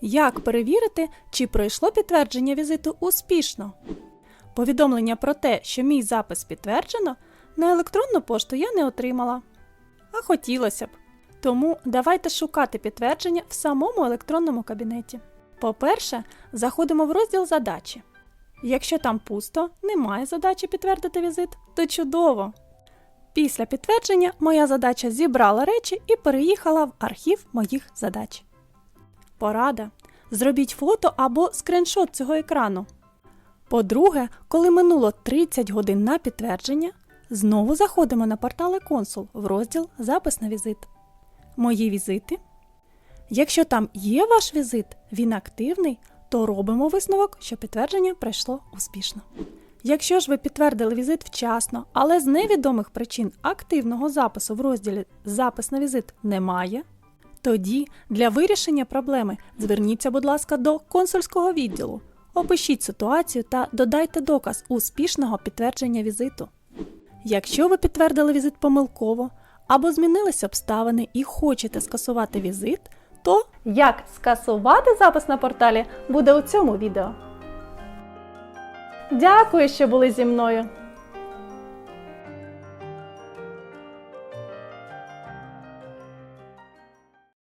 Як перевірити, чи пройшло підтвердження візиту успішно? Повідомлення про те, що мій запис підтверджено, на електронну пошту я не отримала. А хотілося б. Тому давайте шукати підтвердження в самому електронному кабінеті. По-перше, заходимо в розділ задачі. Якщо там пусто, немає задачі підтвердити візит, то чудово. Після підтвердження моя задача зібрала речі і переїхала в архів моїх задач. Порада. Зробіть фото або скриншот цього екрану. По-друге, коли минуло 30 годин на підтвердження, знову заходимо на портал консул в розділ Запис на візит. Мої візити. Якщо там є ваш візит, він активний, то робимо висновок, що підтвердження пройшло успішно. Якщо ж ви підтвердили візит вчасно, але з невідомих причин активного запису в розділі Запис на візит немає, тоді для вирішення проблеми зверніться, будь ласка, до консульського відділу. Опишіть ситуацію та додайте доказ успішного підтвердження візиту. Якщо ви підтвердили візит помилково або змінились обставини і хочете скасувати візит, то як скасувати запис на порталі буде у цьому відео. Дякую, що були зі мною!